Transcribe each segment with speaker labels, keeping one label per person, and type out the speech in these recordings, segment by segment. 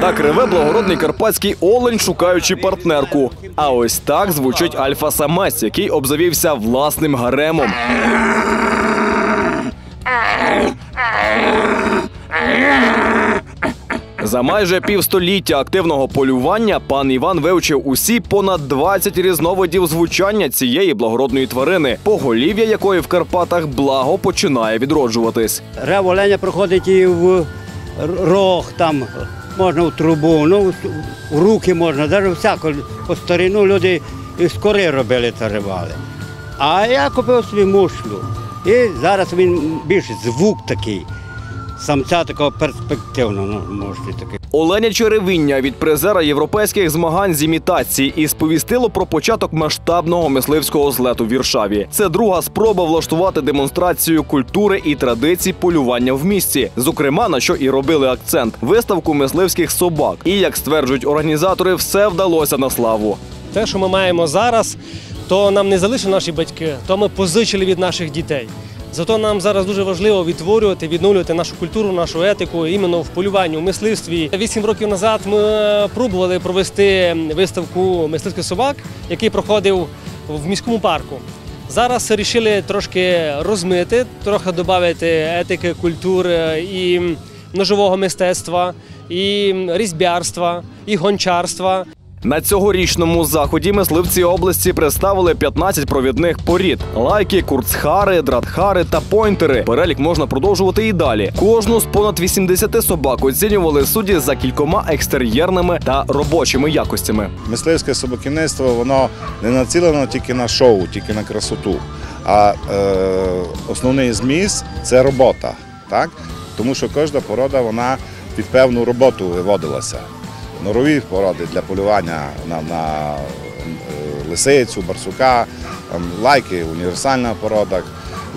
Speaker 1: Так реве благородний карпатський олень, шукаючи партнерку. А ось так звучить альфа-самець, який обзавівся власним гаремом. За майже півстоліття активного полювання пан Іван вивчив усі понад 20 різновидів звучання цієї благородної тварини, поголів'я якої в Карпатах благо починає відроджуватись.
Speaker 2: Рев оленя проходить і в рог, там можна в трубу, ну в- руки можна, навіть всяко. По старину люди з кори робили та рибали. А я купив собі мушлю. І зараз він більш звук такий. Самця такого перспективного, ну, мушлі такий.
Speaker 1: Оленяче ревіння від призера європейських змагань з імітації і сповістило про початок масштабного мисливського злету в Віршаві. Це друга спроба влаштувати демонстрацію культури і традицій полювання в місті. Зокрема, на що і робили акцент виставку мисливських собак. І як стверджують організатори, все вдалося на славу.
Speaker 3: Те, що ми маємо зараз, то нам не залишили наші батьки, то ми позичили від наших дітей. Зато нам зараз дуже важливо відтворювати, відновлювати нашу культуру, нашу етику іменно в полюванні, в мисливстві. Вісім років назад ми пробували провести виставку мисливських собак, який проходив в міському парку. Зараз вирішили трошки розмити, трохи додати етики, культури і ножового мистецтва, і різьбярства, і гончарства.
Speaker 1: На цьогорічному заході мисливці області представили 15 провідних порід: лайки, курцхари, дратхари та пойнтери. Перелік можна продовжувати і далі. Кожну з понад 80 собак оцінювали судді за кількома екстер'єрними та робочими якостями.
Speaker 4: Мисливське собаківництво воно не націлено тільки на шоу, тільки на красоту. А е, основний зміст це робота. Так? Тому що кожна порода вона під певну роботу виводилася. Норові породи для полювання на, на е, лисицю, барсука, лайки універсальна порода,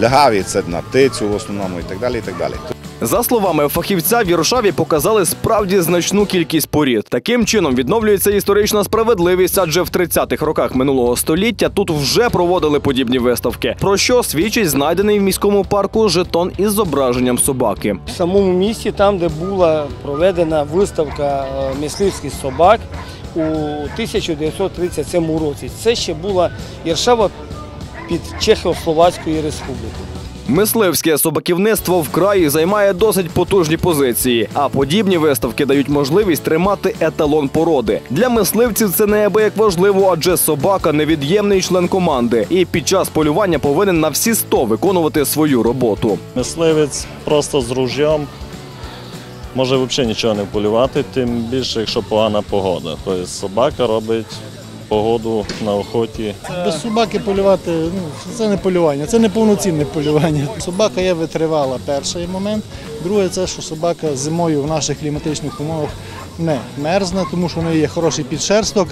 Speaker 4: лягаві це на птицю в основному і так далі. І так далі.
Speaker 1: За словами фахівця, в Віршаві показали справді значну кількість порід. Таким чином відновлюється історична справедливість, адже в 30-х роках минулого століття тут вже проводили подібні виставки. Про що свідчить знайдений в міському парку жетон із зображенням собаки.
Speaker 5: В самому місті, там, де була проведена виставка е, мисливських собак у 1937 році. Це ще була Єршава під Чехословацькою республікою.
Speaker 1: Мисливське собаківництво в краї займає досить потужні позиції, а подібні виставки дають можливість тримати еталон породи. Для мисливців це неабияк важливо, адже собака невід'ємний член команди, і під час полювання повинен на всі 100 виконувати свою роботу.
Speaker 6: Мисливець просто з ружьом може взагалі нічого не полювати, тим більше, якщо погана погода. Тобто собака робить погоду на охоті.
Speaker 7: Без собаки полювати ну, це не полювання, це не повноцінне полювання. Собака є витривала перший момент. Друге, це що собака зимою в наших кліматичних умовах не мерзне, тому що в неї є хороший підшерсток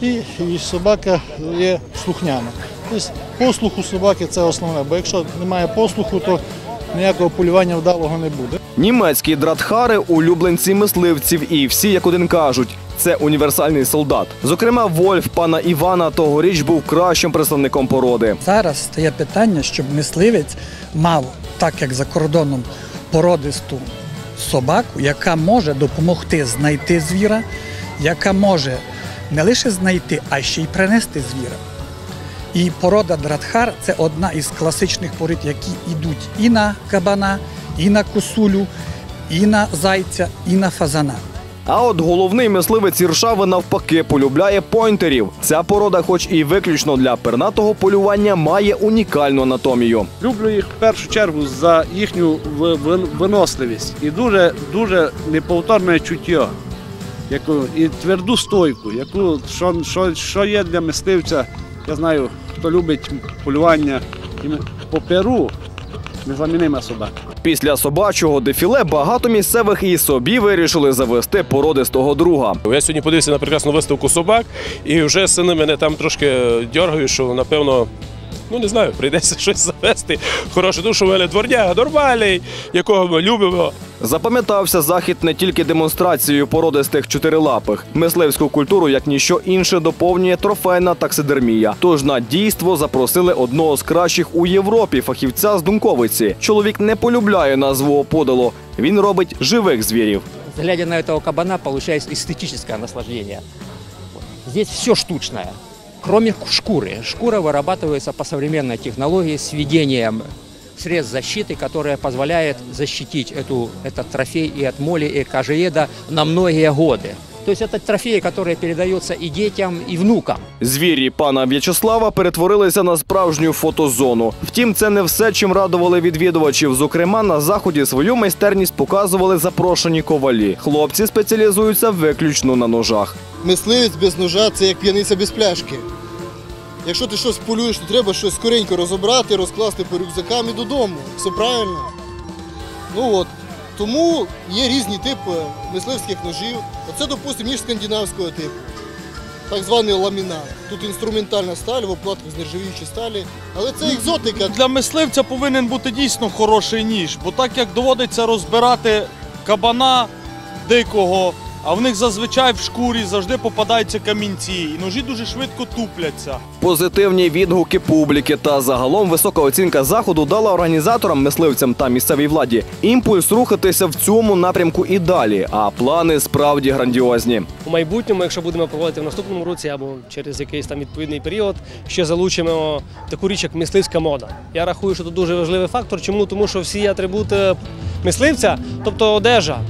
Speaker 7: і, і собака є слухняна. Тобто послух у собаки це основне, бо якщо немає послуху, то ніякого полювання вдалого не буде.
Speaker 1: Німецькі дратхари улюбленці мисливців, і всі як один кажуть. Це універсальний солдат. Зокрема, Вольф пана Івана тогоріч був кращим представником породи.
Speaker 8: Зараз стає питання, щоб мисливець мав, так як за кордоном, породисту собаку, яка може допомогти знайти звіра, яка може не лише знайти, а ще й принести звіра. І порода Дратхар це одна із класичних порід, які йдуть і на кабана, і на косулю, і на зайця, і на фазана.
Speaker 1: А от головний мисливець Іршави навпаки полюбляє пойнтерів. Ця порода, хоч і виключно для пернатого полювання, має унікальну анатомію.
Speaker 9: Люблю їх в першу чергу за їхню ви- ви- виносливість і дуже дуже неповторне чуття, яку і тверду стойку, яку що, що, що є для мисливця. Я знаю, хто любить полювання по перу, незамінима собака.
Speaker 1: Після собачого дефіле багато місцевих і собі вирішили завести породистого друга.
Speaker 10: Я сьогодні подивився на прекрасну виставку собак, і вже сини мене там трошки дергають, що напевно. Ну не знаю, прийдеться щось завести. Хороше, що мене дворняга нормальний, якого ми любимо.
Speaker 1: Запам'ятався захід не тільки демонстрацією породистих чотирилапих. Мисливську культуру, як ніщо інше, доповнює трофейна таксидермія. Тож на дійство запросили одного з кращих у Європі фахівця з Дунковиці. Чоловік не полюбляє назву оподало. Він робить живих звірів.
Speaker 11: глядя на этого кабана, получается эстетическое наслаждение. Здесь все штучное, кроме шкуры. Шкура вырабатывается по современной технологии с введением средств защиты, которая позволяет защитить эту, этот трофей и от моли, и кожееда на многие годы. То есть это трофеи, которые передаются и детям, и внукам.
Speaker 1: Звірі пана В'ячеслава перетворилися на справжню фотозону. Втім, це не все, чим радували відвідувачів. Зокрема, на заході свою майстерність показували запрошені ковалі. Хлопці спеціалізуються виключно на ножах.
Speaker 12: мисливець без ножа це як п'яниця без пляшки. Якщо ти щось полюєш, то треба щось скоренько розібрати, розкласти по рюкзакам і додому. Все правильно. Ну от. Тому є різні типи мисливських ножів. Оце, допустимо, ніж скандинавського типу. Так званий ламінат. Тут інструментальна сталь в обкладках з нержавіючої сталі. Але це екзотика.
Speaker 13: Для мисливця повинен бути дійсно хороший ніж, бо так як доводиться розбирати кабана дикого, а в них зазвичай в шкурі завжди попадаються камінці, і ножі дуже швидко тупляться.
Speaker 1: Позитивні відгуки публіки та загалом висока оцінка заходу дала організаторам, мисливцям та місцевій владі імпульс рухатися в цьому напрямку і далі. А плани справді грандіозні.
Speaker 3: У майбутньому, якщо будемо проводити в наступному році або через якийсь там відповідний період, ще залучимо таку річ, як мисливська мода. Я рахую, що це дуже важливий фактор. Чому? Тому що всі атрибути мисливця, тобто одежа.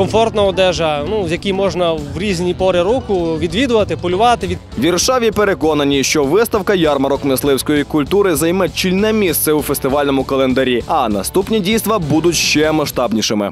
Speaker 3: Комфортна одежа, ну в якій можна в різні пори року відвідувати, полювати, від
Speaker 1: Віршаві переконані, що виставка ярмарок мисливської культури займе чільне місце у фестивальному календарі, а наступні дійства будуть ще масштабнішими.